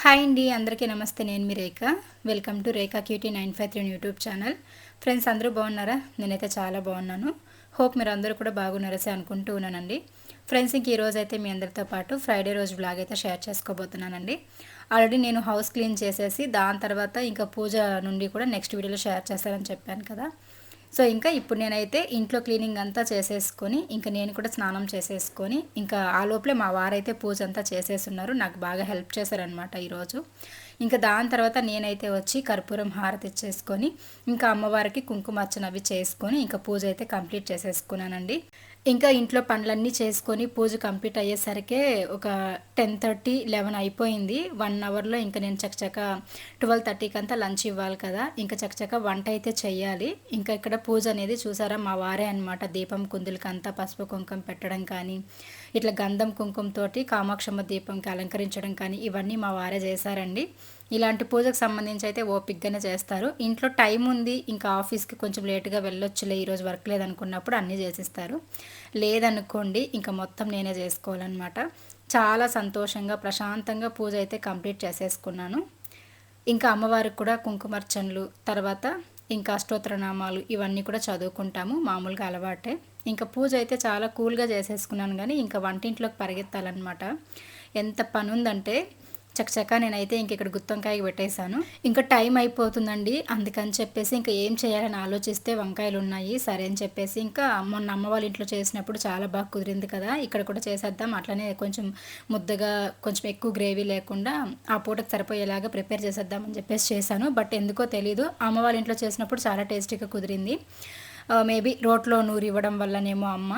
Hi అండి అందరికీ నమస్తే. నేను మీ Rekha. Welcome to Rekha cutie nine five three YouTube channel. Friends అందరూ బాగున్నారా? నేనైతే చాలా బాగున్నాను. హోప్ మీరు అందరూ కూడా బాగున్నారసే అనుకుంటూ ఉన్నానండి. ఫ్రెండ్స్ ఇంక ఈ అయితే మీ అందరితో పాటు ఫ్రైడే రోజు బ్లాగ్ అయితే షేర్ చేసుకోబోతున్నానండి. ఆల్రెడీ నేను హౌస్ క్లీన్ చేసేసి దాని తర్వాత ఇంకా పూజ నుండి కూడా నెక్స్ట్ వీడియోలో షేర్ చేస్తానని చెప్పాను కదా. సో ఇంకా ఇప్పుడు నేనైతే ఇంట్లో క్లీనింగ్ అంతా చేసేసుకొని ఇంకా నేను కూడా స్నానం చేసేసుకొని ఇంకా ఆ లోపలే మా వారైతే పూజ అంతా చేసేస్తున్నారు నాకు బాగా హెల్ప్ చేశారనమాట ఈరోజు. ఇంకా దాని తర్వాత నేనైతే వచ్చి కర్పూరం హారతి ఇచ్చేసుకొని ఇంకా అమ్మవారికి కుంకుమార్చన అవి చేసుకొని ఇంకా పూజ అయితే కంప్లీట్ చేసేసుకున్నానండి. ఇంకా ఇంట్లో పనులన్నీ చేసుకొని పూజ కంప్లీట్ అయ్యేసరికే ఒక టెన్ థర్టీ లెవెన్ అయిపోయింది. వన్ అవర్లో ఇంకా నేను చకచక ట్వెల్వ్ థర్టీకి అంతా లంచ్ ఇవ్వాలి కదా ఇంకా చకచక వంట అయితే చేయాలి ఇంకా ఇక్కడ పూజ అనేది చూసారా మా వారే అనమాట దీపం కుందులకి అంతా పసుపు కుంకుమ పెట్టడం కానీ ఇట్లా గంధం కుంకుమతోటి కామాక్షమ్మ దీపంకి అలంకరించడం కానీ ఇవన్నీ మా వారే చేశారండి. ఇలాంటి పూజకు సంబంధించి అయితే ఓపిక్గానే చేస్తారు. ఇంట్లో టైం ఉంది ఇంకా ఆఫీస్కి కొంచెం లేటుగా వెళ్ళొచ్చులే ఈరోజు వర్క్ లేదనుకున్నప్పుడు అన్నీ చేసిస్తారు. లేదనుకోండి ఇంకా మొత్తం నేనే చేసుకోవాలన్నమాట. చాలా సంతోషంగా ప్రశాంతంగా పూజ అయితే కంప్లీట్ చేసేసుకున్నాను. ఇంకా అమ్మవారికి కూడా కుంకుమర్చనలు తర్వాత ఇంకా అష్టోత్తరనామాలు ఇవన్నీ కూడా చదువుకుంటాము మామూలుగా అలవాటే. ఇంకా పూజ అయితే చాలా కూల్గా చేసేసుకున్నాను కానీ ఇంకా వంటింట్లోకి పరిగెత్తాలన్నమాట. ఎంత పని ఉందంటే చక్కచక్క నేనైతే ఇంక ఇక్కడ గుత్తొంకాయ పెట్టేశాను. ఇంకా టైం అయిపోతుందండి. అందుకని చెప్పేసి ఇంకా ఏం చేయాలని ఆలోచిస్తే వంకాయలు ఉన్నాయి. సరే అని చెప్పేసి ఇంకా మొన్న అమ్మ వాళ్ళ ఇంట్లో చేసినప్పుడు చాలా బాగా కుదిరింది కదా. ఇక్కడ కూడా చేసేద్దాం. అట్లనే కొంచెం ముద్దగా కొంచెం ఎక్కువ గ్రేవీ లేకుండా ఆ పూటకు సరిపోయేలాగా ప్రిపేర్ చేసేద్దాం అని చెప్పేసి చేశాను. బట్ ఎందుకో తెలీదు. అమ్మ వాళ్ళ ఇంట్లో చేసినప్పుడు చాలా టేస్టీగా కుదిరింది. మేబీ రోట్లో నూరు ఇవ్వడం వల్లనేమో అమ్మ.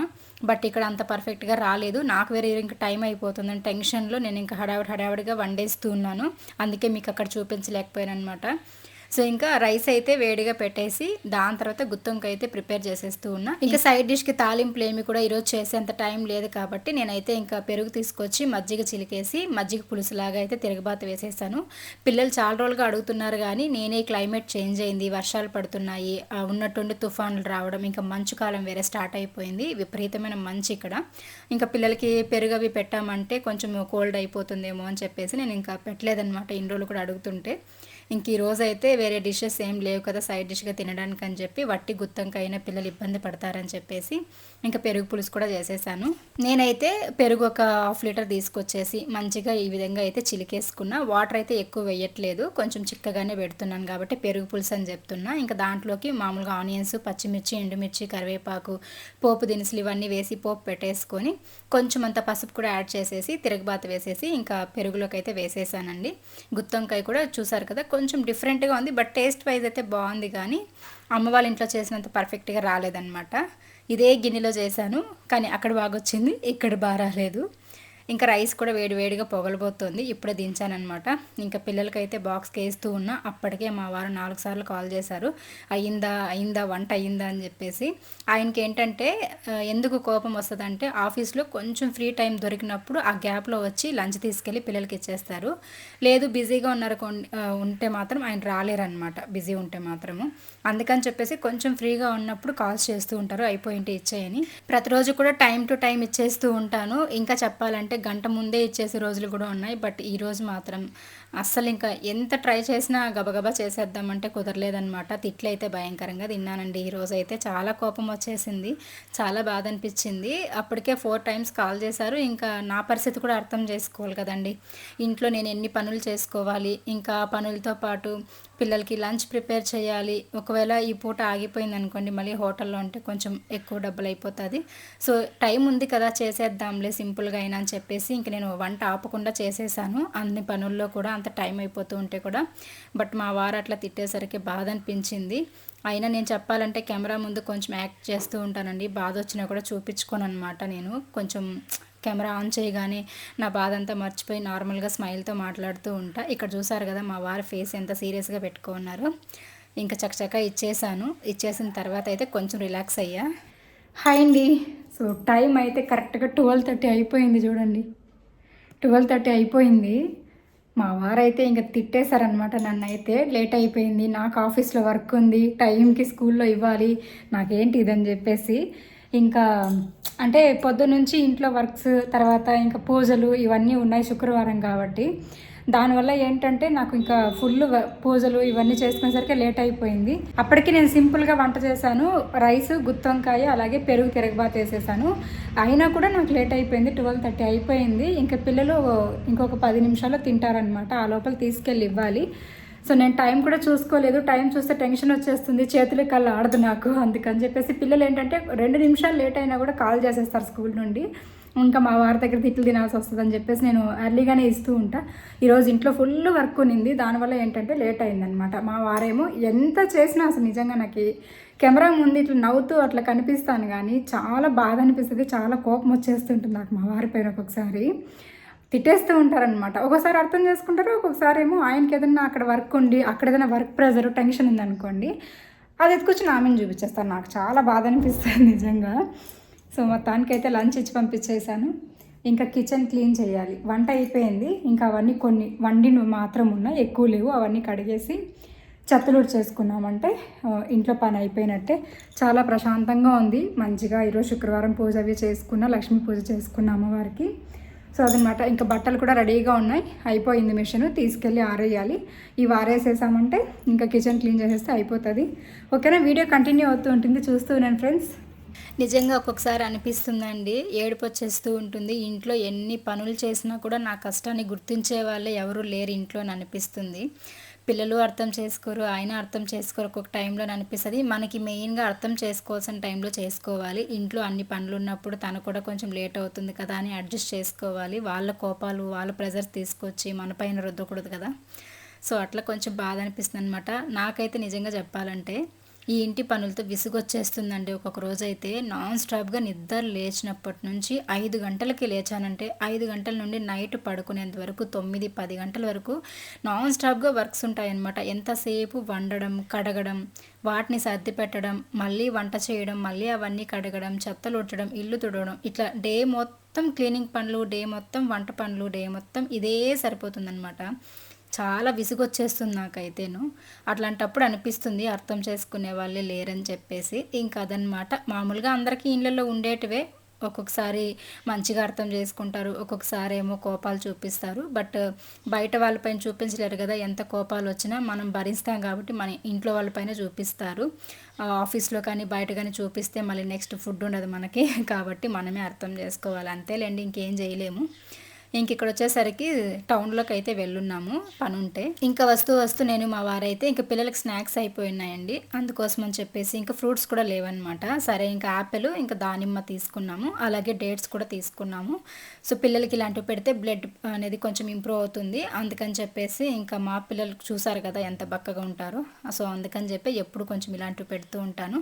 బట్ ఇక్కడ అంత పర్ఫెక్ట్గా రాలేదు. నాకు వేరే ఇంకా టైం అయిపోతుందని టెన్షన్లో నేను ఇంకా హడావిడి హడావిడిగా వండేస్తూ ఉన్నాను. అందుకే మీకు అక్కడ చూపించలేకపోయాను అనమాట సో ఇంకా రైస్ అయితే వేడిగా పెట్టేసి దాని తర్వాత గుత్తొంకాయ అయితే ప్రిపేర్ చేసేస్తూ ఉన్నా. ఇంకా సైడ్ డిష్కి తాలింపులు ఏమి కూడా ఈరోజు చేసేంత టైం లేదు కాబట్టి నేనైతే ఇంకా పెరుగు తీసుకొచ్చి మజ్జిగ చిలికేసి మజ్జిగ పులుసులాగా అయితే తిరగబాత వేసేసాను పిల్లలు చాలా రోజులుగా అడుగుతున్నారు కానీ నేనే క్లైమేట్ చేంజ్ అయింది వర్షాలు పడుతున్నాయి ఉన్నట్టుండి తుఫాన్లు రావడం ఇంకా మంచు కాలం వేరే స్టార్ట్ అయిపోయింది విపరీతమైన మంచు ఇక్కడ. ఇంకా పిల్లలకి పెరుగు అవి పెట్టామంటే కొంచెం కోల్డ్ అయిపోతుందేమో అని చెప్పేసి నేను ఇంకా పెట్టలేదన్నమాట ఇన్ని రోజులు కూడా అడుగుతుంటే. ఇంక ఈ రోజు అయితే వేరే డిషెస్ ఏం లేవు కదా సైడ్ డిష్గా తినడానికి అని చెప్పి వట్టి గుత్తంకైనా పిల్లలు ఇబ్బంది పడతారని చెప్పేసి ఇంకా పెరుగు పులుసు కూడా చేసేసాను. నేనైతే పెరుగు ఒక హాఫ్ లీటర్ తీసుకొచ్చేసి మంచిగా ఈ విధంగా అయితే చిలికేసుకున్నా. వాటర్ అయితే ఎక్కువ వేయట్లేదు. కొంచెం చిక్కగానే పెడుతున్నాను కాబట్టి పెరుగు పులుసు అని చెప్తున్నా. ఇంకా దాంట్లోకి మామూలుగా ఆనియన్స్ పచ్చిమిర్చి ఎండుమిర్చి కరివేపాకు పోపు దినుసులు ఇవన్నీ వేసి పోపు పెట్టేసుకొని కొంచెం అంత పసుపు కూడా యాడ్ చేసేసి తిరగబాత వేసేసి ఇంకా పెరుగులోకి అయితే వేసేసానండి. గుత్తంకాయ కూడా చూసారు కదా కొంచెం డిఫరెంట్గా ఉంది బట్ టేస్ట్ వైజ్ అయితే బాగుంది కానీ అమ్మ వాళ్ళ ఇంట్లో చేసినంత పర్ఫెక్ట్గా రాలేదన్నమాట. ఇదే గిన్నెలో చేశాను కానీ అక్కడ బాగా వచ్చింది ఇక్కడ బాగా రాలేదు ఇంకా రైస్ కూడా వేడి వేడిగా పొగలబోతుంది. ఇప్పుడే దించానమాట ఇంకా పిల్లలకైతే బాక్స్కి వేస్తూ ఉన్నా. అప్పటికే మా వారు నాలుగు సార్లు కాల్ చేశారు. అయిందా అయిందా వంట అయిందా అని చెప్పేసి. ఆయనకి ఏంటంటే ఎందుకు కోపం వస్తుందంటే ఆఫీస్లో కొంచెం ఫ్రీ టైం దొరికినప్పుడు ఆ గ్యాప్లో వచ్చి లంచ్ తీసుకెళ్ళి పిల్లలకి ఇచ్చేస్తారు. లేదు బిజీగా ఉన్నారు ఉంటే మాత్రం ఆయన రాలేరనమాట బిజీ ఉంటే మాత్రము. అందుకని చెప్పేసి కొంచెం ఫ్రీగా ఉన్నప్పుడు కాల్స్ చేస్తూ ఉంటారు. అయిపోయింటే ఇచ్చేయని. ప్రతిరోజు కూడా టైం టు టైం ఇచ్చేస్తూ ఉంటాను. ఇంకా చెప్పాలంటే గంట ముందే ఇచ్చేసే రోజులు కూడా ఉన్నాయి. బట్ ఈరోజు మాత్రం అస్సలు ఇంకా ఎంత ట్రై చేసినా గబగబా చేసేద్దామంటే కుదరలేదనమాట తిట్లు అయితే భయంకరంగా తిన్నానండి. ఈరోజు అయితే చాలా కోపం వచ్చేసింది. చాలా బాధ అనిపించింది అప్పటికే ఫోర్ టైమ్స్ కాల్ చేశారు. ఇంకా నా పరిస్థితి కూడా అర్థం చేసుకోవాలి కదండి. ఇంట్లో నేను ఎన్ని పనులు చేసుకోవాలి? ఇంకా పనులతో పాటు పిల్లలకి లంచ్ ప్రిపేర్ చేయాలి. ఒకవేళ ఈ పూట ఆగిపోయింది అనుకోండి మళ్ళీ హోటల్లో ఉంటే కొంచెం ఎక్కువ డబ్బులు అయిపోతుంది సో టైం ఉంది కదా చేసేద్దాంలే సింపుల్గా అయినా అని చెప్పేసి ఇంక నేను వంట ఆపకుండా చేసేసాను. అన్ని పనుల్లో కూడా అంత టైం అయిపోతూ ఉంటే కూడా. బట్ మా వారు అట్లా తిట్టేసరికి బాధ అనిపించింది. అయినా నేను చెప్పాలంటే కెమెరా ముందు కొంచెం యాక్ట్ చేస్తూ ఉంటానండి. బాధ వచ్చినా కూడా చూపించుకోను అనమాట నేను. కొంచెం కెమెరా ఆన్ చేయగానే నా బాధ అంతా మర్చిపోయి నార్మల్గా స్మైల్తో మాట్లాడుతూ ఉంటా. ఇక్కడ చూసారు కదా మా వారి ఫేస్ ఎంత సీరియస్గా పెట్టుకున్నారు. ఇంకా చకచక ఇచ్చేసాను ఇచ్చేసిన తర్వాత అయితే కొంచెం రిలాక్స్ అయ్యా. హాయ్ అండి. సో టైం అయితే కరెక్ట్గా ట్వెల్వ్ థర్టీ అయిపోయింది చూడండి. ట్వెల్వ్ థర్టీ అయిపోయింది. మా వారైతే ఇంకా తిట్టేశారనమాట నన్ను అయితే లేట్ అయిపోయింది నాకు ఆఫీస్లో వర్క్ ఉంది టైంకి స్కూల్లో ఇవ్వాలి నాకేంటి ఇదని చెప్పేసి ఇంకా అంటే పొద్దున్నుంచి ఇంట్లో వర్క్స్ తర్వాత ఇంకా పూజలు ఇవన్నీ ఉన్నాయి శుక్రవారం కాబట్టి. దానివల్ల ఏంటంటే నాకు ఇంకా ఫుల్ పూజలు ఇవన్నీ చేసుకునేసరికి లేట్ అయిపోయింది. అప్పటికి నేను సింపుల్గా వంట చేశాను. రైస్ గుత్తొంకాయ అలాగే పెరుగు తిరగబాత వేసేసాను. అయినా కూడా నాకు లేట్ అయిపోయింది. ట్వెల్వ్ థర్టీ అయిపోయింది. ఇంకా పిల్లలు ఇంకొక పది నిమిషాల్లో తింటారనమాట ఆ లోపల తీసుకెళ్ళి ఇవ్వాలి. సో నేను టైం కూడా చూసుకోలేదు. టైం చూస్తే టెన్షన్ వచ్చేస్తుంది. చేతులు కళ్ళు ఆడదు నాకు. అందుకని చెప్పేసి పిల్లలు ఏంటంటే రెండు నిమిషాలు లేట్ అయినా కూడా కాల్ చేసేస్తారు స్కూల్ నుండి. ఇంకా మా వారి దగ్గర తిట్లు తినాల్సి వస్తుంది అని చెప్పేసి నేను ఎర్లీగానే ఇస్తూ ఉంటా. ఈరోజు ఇంట్లో ఫుల్ వర్క్ ఉన్నింది. దానివల్ల ఏంటంటే లేట్ అయిందనమాట మా వారేమో ఎంత చేసినా అసలు నిజంగా నాకు కెమెరా ముందు ఇట్లా నవ్వుతూ అట్లా కనిపిస్తాను కానీ చాలా బాధ అనిపిస్తుంది. చాలా కోపం వచ్చేస్తుంటుంది నాకు మా వారి పైన ఒక్కొక్కసారి. తిట్టేస్తూ ఉంటారనమాట ఒకసారి అర్థం చేసుకుంటారు ఒక్కొక్కసారి ఏమో ఆయనకి ఏదైనా అక్కడ వర్క్ ఉండి అక్కడ ఏదైనా వర్క్ ప్రెజర్ టెన్షన్ ఉందనుకోండి అది ఎత్తుకొచ్చి ఆమెను చూపించేస్తాను నాకు చాలా బాధ అనిపిస్తుంది నిజంగా. సో మొత్తానికి లంచ్ ఇచ్చి పంపించేశాను. ఇంకా కిచెన్ క్లీన్ చేయాలి. వంట అయిపోయింది. ఇంకా అవన్నీ కొన్ని వండిను మాత్రం ఉన్నాయి. ఎక్కువ లేవు. అవన్నీ కడిగేసి చెత్తలుడు చేసుకున్నామంటే ఇంట్లో పని అయిపోయినట్టే. చాలా ప్రశాంతంగా ఉంది. మంచిగా ఈరోజు శుక్రవారం పూజ అవి చేసుకున్న లక్ష్మీ పూజ చేసుకున్న అమ్మవారికి. సో అదనమాట. ఇంకా బట్టలు కూడా రెడీగా ఉన్నాయి. అయిపోయింది మిషన్. తీసుకెళ్ళి ఆరేయాలి. ఇవి ఆరేసేసామంటే ఇంకా కిచెన్ క్లీన్ చేసేస్తే అయిపోతుంది. ఓకేనా? వీడియో కంటిన్యూ అవుతూ ఉంటుంది. చూస్తూ ఉన్నాను ఫ్రెండ్స్. నిజంగా ఒక్కొక్కసారి అనిపిస్తుందండి. ఏడుపు వచ్చేస్తూ ఉంటుంది. ఇంట్లో ఎన్ని పనులు చేసినా కూడా నా కష్టాన్ని గుర్తించే వాళ్ళే ఎవరు లేరు ఇంట్లో అని అనిపిస్తుంది. పిల్లలు అర్థం చేసుకోరు ఆయన అర్థం చేసుకోరు ఒక్కొక్క టైంలో అనిపిస్తుంది. మనకి మెయిన్గా అర్థం చేసుకోవాల్సిన టైంలో చేసుకోవాలి. ఇంట్లో అన్ని పనులు ఉన్నప్పుడు తను కూడా కొంచెం లేట్ అవుతుంది కదా అని అడ్జస్ట్ చేసుకోవాలి. వాళ్ళ కోపాలు వాళ్ళ ప్రెజర్స్ తీసుకొచ్చి మన పైన రుద్దకూడదు కదా. సో అట్లా కొంచెం బాధ అనిపిస్తుంది అనమాట నాకైతే నిజంగా చెప్పాలంటే ఈ ఇంటి పనులతో విసుగొచ్చేస్తుందండి. ఒక్కొక్క రోజు అయితే నాన్ స్టాప్గా నిద్ర లేచినప్పటి నుంచి ఐదు గంటలకి లేచానంటే ఐదు గంటల నుండి నైట్ పడుకునేంత వరకు తొమ్మిది పది గంటల వరకు నాన్ స్టాప్గా వర్క్స్ ఉంటాయన్నమాట. ఎంతసేపు వండడం కడగడం వాటిని సర్ది పెట్టడం మళ్ళీ వంట చేయడం మళ్ళీ అవన్నీ కడగడం చెత్తలు ఉట్టడం ఇల్లు తుడవడం ఇట్లా డే మొత్తం క్లీనింగ్ పనులు డే మొత్తం వంట పనులు డే మొత్తం ఇదే సరిపోతుందన్నమాట. చాలా విసుగొచ్చేస్తుంది నాకైతేను. అట్లాంటప్పుడు అనిపిస్తుంది అర్థం చేసుకునే వాళ్ళే లేరని చెప్పేసి. ఇంకా అదనమాట. మామూలుగా అందరికీ ఇళ్ళల్లో ఉండేటివే. ఒక్కొక్కసారి మంచిగా అర్థం చేసుకుంటారు. ఒక్కొక్కసారి ఏమో కోపాలు చూపిస్తారు. బట్ బయట వాళ్ళపైన చూపించలేరు కదా ఎంత కోపాలు వచ్చినా. మనం భరిస్తాం కాబట్టి మన ఇంట్లో వాళ్ళపైన చూపిస్తారు. ఆఫీస్లో కానీ బయట కానీ చూపిస్తే మళ్ళీ నెక్స్ట్ ఫుడ్ ఉండదు మనకి. కాబట్టి మనమే అర్థం చేసుకోవాలి. అంతేలేండి ఇంకేం చేయలేము. ఇంక ఇక్కడ వచ్చేసరికి టౌన్లోకి అయితే వెళ్ళున్నాము పని ఉంటే ఇంకా వస్తూ వస్తూ నేను మా వారైతే ఇంకా పిల్లలకి స్నాక్స్ అయిపోయినాయండి. అందుకోసం అని చెప్పేసి ఇంకా ఫ్రూట్స్ కూడా లేవన్నమాట. సరే ఇంకా యాపిల్ ఇంకా దానిమ్మ తీసుకున్నాము. అలాగే డేట్స్ కూడా తీసుకున్నాము. సో పిల్లలకి ఇలాంటివి పెడితే బ్లడ్ అనేది కొంచెం ఇంప్రూవ్ అవుతుంది. అందుకని చెప్పేసి ఇంకా మా పిల్లలు చూసారు కదా ఎంత బక్కగా ఉంటారో. సో అందుకని చెప్పి ఎప్పుడు కొంచెం ఇలాంటివి పెడుతూ ఉంటాను.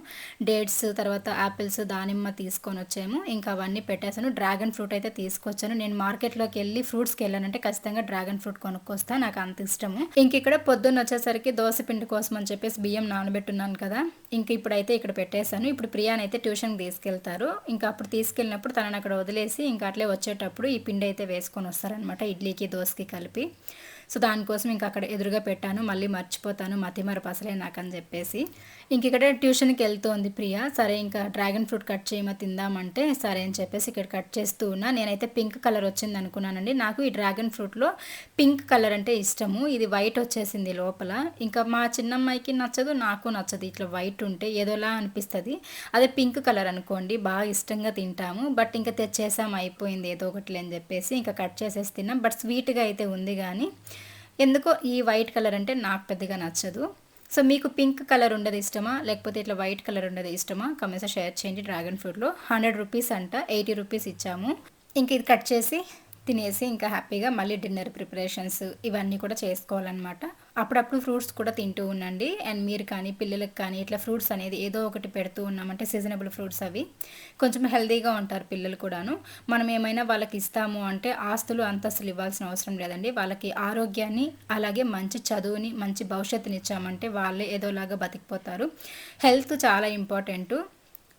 డేట్స్ తర్వాత యాపిల్స్ దానిమ్మ తీసుకొని వచ్చాము. ఇంకా అవన్నీ పెట్టేశాను. డ్రాగన్ ఫ్రూట్ అయితే తీసుకొచ్చాను. నేను మార్కెట్లోకి షాప్కి వెళ్ళి ఫ్రూట్స్కి వెళ్ళానంటే ఖచ్చితంగా డ్రాగన్ ఫ్రూట్ కొనుక్కొస్తా నాకు అంత ఇష్టము. ఇంక ఇక్కడ పొద్దున్న వచ్చేసరికి దోశ పిండి కోసం అని చెప్పేసి బియ్యం నానబెట్టున్నాను కదా. ఇంక ఇప్పుడైతే ఇక్కడ పెట్టేశాను. ఇప్పుడు ప్రియాని అయితే ట్యూషన్కి తీసుకెళ్తారు. ఇంకా అప్పుడు తీసుకెళ్ళినప్పుడు తనని అక్కడ వదిలేసి ఇంకా అట్లే వచ్చేటప్పుడు ఈ పిండి అయితే వేసుకొని వస్తారనమాట ఇడ్లీకి దోశకి కలిపి. సో దానికోసం ఇంకా అక్కడ ఎదురుగా పెట్టాను మళ్ళీ మర్చిపోతాను మతిమరపు అసలే నాకని చెప్పేసి. ఇంక ఇక్కడ ట్యూషన్కి వెళ్తోంది ప్రియ సరే ఇంకా డ్రాగన్ ఫ్రూట్ కట్ చేయమ తిందామంటే సరే అని చెప్పేసి ఇక్కడ కట్ చేస్తూ ఉన్నా. నేనైతే పింక్ కలర్ వచ్చింది అనుకున్నానండి. నాకు ఈ డ్రాగన్ ఫ్రూట్లో పింక్ కలర్ అంటే ఇష్టము. ఇది వైట్ వచ్చేసింది లోపల. ఇంకా మా చిన్నమ్మాయికి నచ్చదు నాకు నచ్చదు. ఇట్లా వైట్ ఉంటే ఏదోలా అనిపిస్తుంది. అదే పింక్ కలర్ అనుకోండి బాగా ఇష్టంగా తింటాము. బట్ ఇంకా తెచ్చేసాం అయిపోయింది ఏదో ఒకటి అని చెప్పేసి ఇంకా కట్ చేసేసి తిన్నాం. బట్ స్వీట్గా అయితే ఉంది కానీ ఎందుకో ఈ వైట్ కలర్ అంటే నాకు పెద్దగా నచ్చదు. సో మీకు పింక్ కలర్ ఉండదు ఇష్టమా? లేకపోతే ఇట్లా వైట్ కలర్ ఉండదు ఇష్టమా? కమెంట్స్ షేర్ చేయండి. డ్రాగన్ ఫ్రూట్లో హండ్రెడ్ రూపీస్ అంట ఎయిటీ రూపీస్ ఇచ్చాము. ఇంక ఇది కట్ చేసి తినేసి ఇంకా హ్యాపీగా మళ్ళీ డిన్నర్ ప్రిపరేషన్స్ ఇవన్నీ కూడా చేసుకోవాలన్నమాట. అప్పుడప్పుడు ఫ్రూట్స్ కూడా తింటూ ఉండండి. అండ్ మీరు కానీ పిల్లలకు కానీ ఇట్లా ఫ్రూట్స్ అనేది ఏదో ఒకటి పెడుతూ ఉన్నామంటే సీజనబుల్ ఫ్రూట్స్ అవి కొంచెం హెల్తీగా ఉంటారు పిల్లలు కూడాను. మనం ఏమైనా వాళ్ళకి ఇస్తాము అంటే ఆస్తులు అంతస్తులు ఇవ్వాల్సిన అవసరం లేదండి. వాళ్ళకి ఆరోగ్యాన్ని అలాగే మంచి చదువుని మంచి భవిష్యత్తుని ఇచ్చామంటే వాళ్ళే ఏదోలాగా బతికిపోతారు. హెల్త్ చాలా ఇంపార్టెంటు.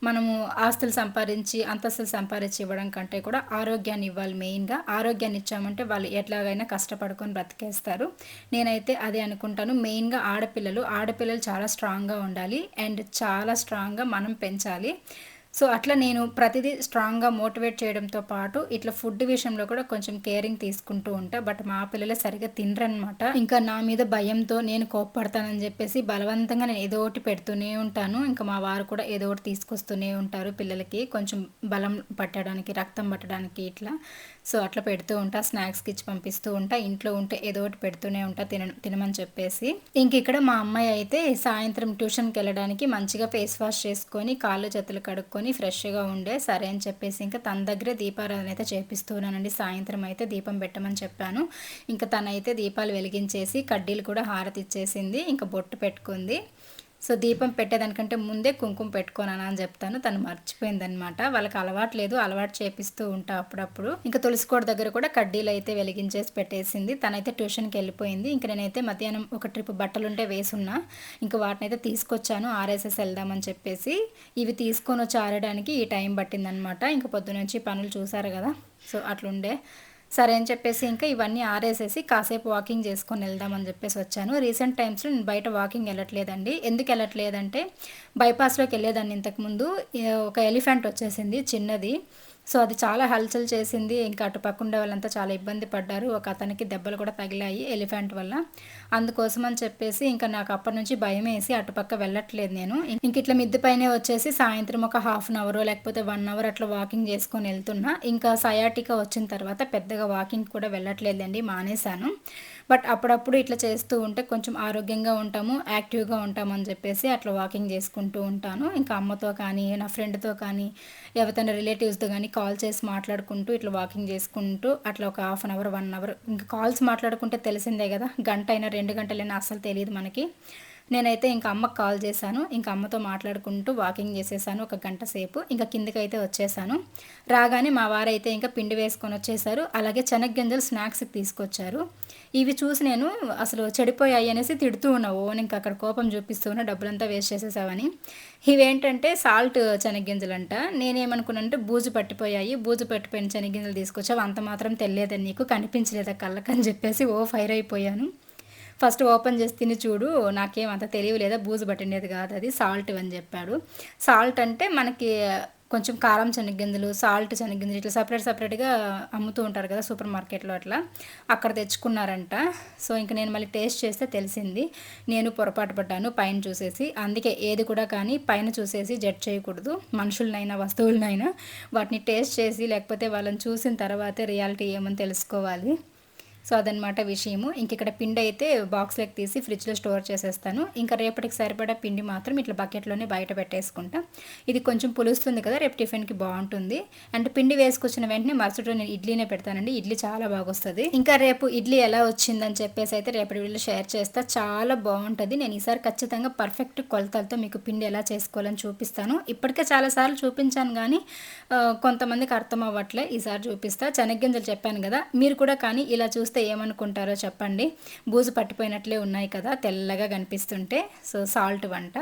మనము ఆస్తులు సంపాదించి అంతస్తులు సంపాదించి ఇవ్వడం కంటే కూడా ఆరోగ్యాన్ని ఇవ్వాలి మెయిన్గా. ఆరోగ్యాన్ని ఇచ్చామంటే వాళ్ళు ఎట్లాగైనా కష్టపడుకొని బ్రతికేస్తారు. నేనైతే అదే అనుకుంటాను. మెయిన్గా ఆడపిల్లలు ఆడపిల్లలు చాలా స్ట్రాంగ్గా ఉండాలి. అండ్ చాలా స్ట్రాంగ్గా మనం పెంచాలి. సో అట్లా నేను ప్రతిదీ స్ట్రాంగ్గా మోటివేట్ చేయడంతో పాటు ఇట్లా ఫుడ్ విషయంలో కూడా కొంచెం కేరింగ్ తీసుకుంటూ ఉంటా. బట్ మా పిల్లలు సరిగ్గా తినరనమాట ఇంకా నా మీద భయంతో నేను కోప్పడతానని చెప్పేసి బలవంతంగా నేను ఏదో ఒకటి పెడుతూనే ఉంటాను. ఇంకా మా వారు కూడా ఏదో ఒకటి తీసుకొస్తూనే ఉంటారు పిల్లలకి. కొంచెం బలం పట్టడానికి రక్తం పట్టడానికి ఇట్లా. సో అట్లా పెడుతూ ఉంటా స్నాక్స్కి ఇచ్చి పంపిస్తూ ఉంటా. ఇంట్లో ఉంటే ఏదో ఒకటి పెడుతూనే ఉంటా తిన తినమని చెప్పేసి. ఇంక ఇక్కడ మా అమ్మాయి అయితే సాయంత్రం ట్యూషన్కి వెళ్ళడానికి మంచిగా ఫేస్ వాష్ చేసుకొని కాళ్ళు చేతులు కడుక్కొని ఫ్రెష్గా ఉండే సరే అని చెప్పేసి ఇంకా తన దగ్గరే దీపారాధన అయితే చేపిస్తున్నానండి. సాయంత్రం అయితే దీపం పెట్టమని చెప్పాను. ఇంకా తనైతే దీపాలు వెలిగించేసి కడ్డీలు కూడా హారతి ఇచ్చేసింది. ఇంకా బొట్టు పెట్టుకుంది. సో దీపం పెట్టేదానికంటే ముందే కుంకుమ పెట్టుకోనా అని చెప్తాను. తను మర్చిపోయిందనమాట వాళ్ళకి అలవాటు లేదు అలవాటు చేపిస్తూ ఉంటా అప్పుడప్పుడు. ఇంకా తులసికోట దగ్గర కూడా కడ్డీలు అయితే వెలిగించేసి పెట్టేసింది. తనైతే ట్యూషన్కి వెళ్ళిపోయింది. ఇంకా నేనైతే మధ్యాహ్నం ఒక ట్రిప్ బట్టలుంటే వేసున్నా. ఇంకా వాటినైతే తీసుకొచ్చాను. ఆర్ఎస్ఎస్ వెళ్దామని చెప్పేసి ఇవి తీసుకొని వచ్చి ఆరడానికి ఈ టైం పట్టిందనమాట ఇంకా పొద్దునుంచి పనులు చూసారు కదా. సో అట్లుండే. సరే అని చెప్పేసి ఇంకా ఇవన్నీ ఆరేసేసి కాసేపు వాకింగ్ చేసుకొని వెళ్దామని చెప్పేసి వచ్చాను. రీసెంట్ టైమ్స్లో నేను బయట వాకింగ్ వెళ్ళట్లేదండి. ఎందుకు వెళ్ళట్లేదంటే బైపాస్లోకి వెళ్ళేదాన్ని ఇంతకుముందు ఒక ఎలిఫెంట్ వచ్చేసింది చిన్నది. సో అది చాలా హల్చల్ చేసింది. ఇంకా అటు పక్కుండే వాళ్ళంతా చాలా ఇబ్బంది పడ్డారు. ఒక అతనికి దెబ్బలు కూడా తగిలాయి ఎలిఫెంట్ వల్ల. అందుకోసం అని చెప్పేసి ఇంకా నాకు అప్పటి నుంచి భయం వేసి అటుపక్క వెళ్ళట్లేదు నేను. ఇంక ఇట్లా మిద్ది పైనే వచ్చేసి సాయంత్రం ఒక హాఫ్ అన్ అవర్ లేకపోతే వన్ అవర్ అట్లా వాకింగ్ చేసుకొని వెళ్తున్నా. ఇంకా సయాటికా వచ్చిన తర్వాత పెద్దగా వాకింగ్ కూడా వెళ్ళట్లేదండి మానేశాను. బట్ అప్పుడప్పుడు ఇట్లా చేస్తూ ఉంటే కొంచెం ఆరోగ్యంగా ఉంటాము యాక్టివ్గా ఉంటామని చెప్పేసి అట్లా వాకింగ్ చేసుకుంటూ ఉంటాను. ఇంకా అమ్మతో కానీ నా ఫ్రెండ్తో కానీ ఎవరితైనా రిలేటివ్స్తో కానీ కాల్ చేసి మాట్లాడుకుంటూ ఇట్లా వాకింగ్ చేసుకుంటూ అట్లా ఒక half an hour one hour ఇంకా కాల్స్ మాట్లాడుకుంటే తెలిసిందే కదా గంట అయినా రెండు గంటలైనా అసలు తెలియదు మనకి. నేనైతే ఇంకా అమ్మకు కాల్ చేశాను ఇంకా అమ్మతో మాట్లాడుకుంటూ వాకింగ్ చేసేసాను ఒక గంట సేపు ఇంకా కిందకి అయితే వచ్చేసాను. రాగానే మా వారైతే ఇంకా పిండి వేసుకొని వచ్చేసారు అలాగే శనగ్గింజలు స్నాక్స్కి తీసుకొచ్చారు. ఇవి చూసి నేను అసలు చెడిపోయాయి అనేసి తిడుతూ ఉన్నా ఓన్ ఇంకా అక్కడ కోపం చూపిస్తూ ఉన్నా డబ్బులంతా వేస్ట్ చేసేసావని. ఇవేంటంటే సాల్ట్ శనగ్గింజలు నేనేమనుకున్నానంటే బూజు పట్టిపోయాయి. బూజు పట్టిపోయిన శనగ్గింజలు తీసుకొచ్చావు. అంత మాత్రం తెలియదని నీకు కనిపించలేదా కళ్ళకని చెప్పేసి ఓ ఫైర్ అయిపోయాను. ఫస్ట్ ఓపెన్ చేసి తిని చూడు నాకేం అంత తెలియలేదా బూజు పట్టినది కాదు అది సాల్ట్ అని చెప్పాడు. సాల్ట్ అంటే మనకి కొంచెం కారం శనగగింజలు సాల్ట్ శనగగింజలు ఇట్లా సపరేట్ సపరేట్గా అమ్ముతూ ఉంటారు కదా సూపర్ మార్కెట్లో అట్లా. అక్కడ తెచ్చుకున్నారంట. సో ఇంక నేను మళ్ళీ టేస్ట్ చేస్తే తెలిసింది. నేను పొరపాటు పడ్డాను పైన చూసేసి. అందుకే ఏది కూడా కానీ పైన చూసేసి జడ్జ్ చేయకూడదు. మనుషులనైనా వస్తువులనైనా వాటిని టేస్ట్ చేసి లేకపోతే వాళ్ళని చూసిన తర్వాతే రియాలిటీ ఏమని తెలుసుకోవాలి. సో అదనమాట విషయము. ఇంక ఇక్కడ పిండి అయితే బాక్స్లోకి తీసి ఫ్రిడ్జ్లో స్టోర్ చేసేస్తాను. ఇంకా రేపటికి సరిపడా పిండి మాత్రం ఇట్లా బకెట్లోనే బయట పెట్టేసుకుంటా. ఇది కొంచెం పులుస్తుంది కదా రేపు టిఫిన్కి బాగుంటుంది. అండ్ పిండి వేసుకొచ్చిన వెంటనే మరుసటి నేను ఇడ్లీనే పెడతానండి. ఇడ్లీ చాలా బాగా వస్తుంది ఇంకా రేపు ఇడ్లీ ఎలా వచ్చిందని చెప్పేసి అయితే రేపటి వీళ్ళు షేర్ చేస్తా. చాలా బాగుంటుంది. నేను ఈసారి ఖచ్చితంగా పర్ఫెక్ట్ కొలతలతో మీకు పిండి ఎలా చేసుకోవాలని చూపిస్తాను. ఇప్పటికే చాలాసార్లు చూపించాను కానీ కొంతమందికి అర్థం అవ్వట్లే. ఈసారి చూపిస్తా. చెనగ్గింజలు చెప్పాను కదా మీరు కూడా కానీ ఇలా చూస్తే చూస్తే ఏమనుకుంటారో చెప్పండి. బూజు పట్టిపోయినట్లే ఉన్నాయి కదా తెల్లగా కనిపిస్తుంటే. సో సాల్ట్ వంట.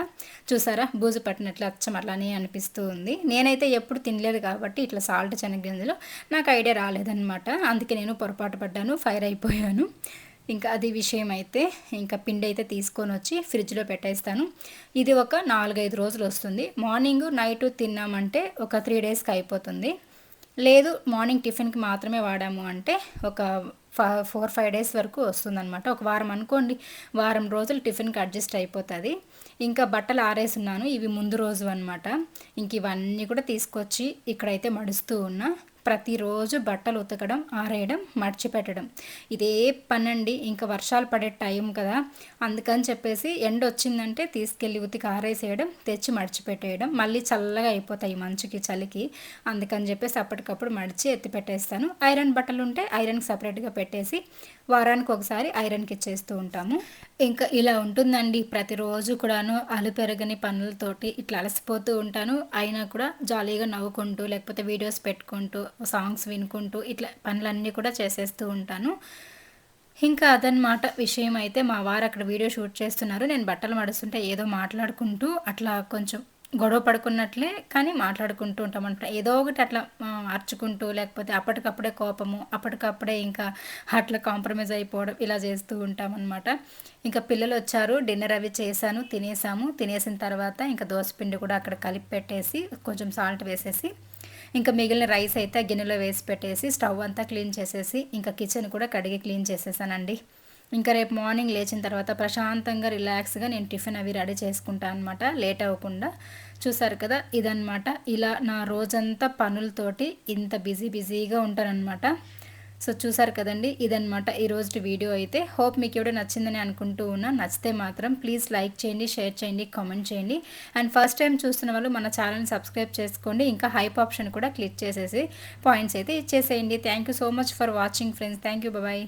చూసారా? బూజు పట్టినట్లు అచ్చం అట్లానే అనిపిస్తూ ఉంది. నేనైతే ఎప్పుడు తినలేదు కాబట్టి ఇట్లా సాల్ట్ శనగింజలు నాకు ఐడియా రాలేదనమాట అందుకే నేను పొరపాటు పడ్డాను ఫైర్ అయిపోయాను. ఇంకా అది విషయం అయితే ఇంకా పిండి అయితే తీసుకొని వచ్చి ఫ్రిడ్జ్లో పెట్టేస్తాను. ఇది ఒక నాలుగైదు రోజులు వస్తుంది. మార్నింగ్ నైట్ తిన్నామంటే ఒక త్రీ డేస్కి అయిపోతుంది. లేదు మార్నింగ్ టిఫిన్కి మాత్రమే వాడాము అంటే ఒక ఫోర్ ఫైవ్ డేస్ వరకు వస్తుందన్నమాట. ఒక వారం అనుకోండి వారం రోజులు టిఫిన్కి అడ్జస్ట్ అయిపోతుంది. ఇంకా బట్టలు ఆరేసున్నాను ఇవి ముందు రోజు అనమాట ఇంక ఇవన్నీ కూడా తీసుకొచ్చి ఇక్కడైతే మడుస్తూ ఉన్నా. ప్రతిరోజు బట్టలు ఉతకడం ఆరేయడం మర్చిపెట్టడం ఇదే పనండి. ఇంకా వర్షాలు పడే టైం కదా. అందుకని చెప్పేసి ఎండ వచ్చిందంటే తీసుకెళ్ళి ఉతికి ఆరేసేయడం తెచ్చి మడిచిపెట్టేయడం. మళ్ళీ చల్లగా అయిపోతాయి మంచుకి చలికి. అందుకని చెప్పేసి అప్పటికప్పుడు మడిచి ఎత్తి పెట్టేస్తాను ఐరన్ బట్టలు ఉంటే ఐరన్కి సపరేట్గా పెట్టేసి వారానికి ఒకసారి ఐరన్కి ఇచ్చేస్తూ ఉంటాము. ఇంకా ఇలా ఉంటుందండి. ప్రతిరోజు కూడాను అలు పెరగని పనులతోటి ఇట్లా అలసిపోతూ ఉంటాను. అయినా కూడా జాలీగా నవ్వుకుంటూ లేకపోతే వీడియోస్ పెట్టుకుంటూ సాంగ్స్ వినుకుంటూ ఇట్లా పనులన్నీ కూడా చేసేస్తూ ఉంటాను. ఇంకా అదనమాట విషయం అయితే మా వారు అక్కడ వీడియో షూట్ చేస్తున్నారు. నేను బట్టలు మడుస్తుంటే ఏదో మాట్లాడుకుంటూ అట్లా కొంచెం గొడవ పడుకున్నట్లే కానీ మాట్లాడుకుంటూ ఉంటాం అనమాట ఏదో ఒకటి అట్లా అరుచుకుంటూ లేకపోతే అప్పటికప్పుడే కోపము అప్పటికప్పుడే ఇంకా అట్లా కాంప్రమైజ్ అయిపోవడం ఇలా చేస్తూ ఉంటాం అనమాట ఇంకా పిల్లలు వచ్చారు డిన్నర్ అవి చేశాను తినేసాము. తినేసిన తర్వాత ఇంకా దోసపిండి కూడా అక్కడ కలిపి పెట్టేసి కొంచెం సాల్ట్ వేసేసి ఇంకా మిగిలిన రైస్ అయితే గిన్నెలో వేసి పెట్టేసి స్టవ్ అంతా క్లీన్ చేసేసి ఇంకా కిచెన్ కూడా కడిగి క్లీన్ చేసేసానండి. ఇంకా రేపు మార్నింగ్ లేచిన తర్వాత ప్రశాంతంగా రిలాక్స్గా నేను టిఫిన్ అవి రెడీ చేసుకుంటాను అనమాట లేట్ అవ్వకుండా. చూసారు కదా? ఇదనమాట ఇలా నా రోజంతా పనులతోటి ఇంత బిజీ బిజీగా ఉంటానన్నమాట సో చూసారు కదండి? ఇదనమాట ఈరోజు వీడియో అయితే. హోప్ మీకు ఎవడో నచ్చిందని అనుకుంటూ ఉన్నా. నచ్చితే మాత్రం ప్లీజ్ లైక్ చేయండి షేర్ చేయండి కామెంట్ చేయండి. అండ్ ఫస్ట్ టైం చూస్తున్న వాళ్ళు మన ఛానల్ని సబ్స్క్రైబ్ చేసుకోండి. ఇంకా హైప్ ఆప్షన్ కూడా క్లిక్ చేసేసి పాయింట్స్ అయితే ఇచ్చేసేయండి. Thank you so much for watching friends. Thank you. Bye.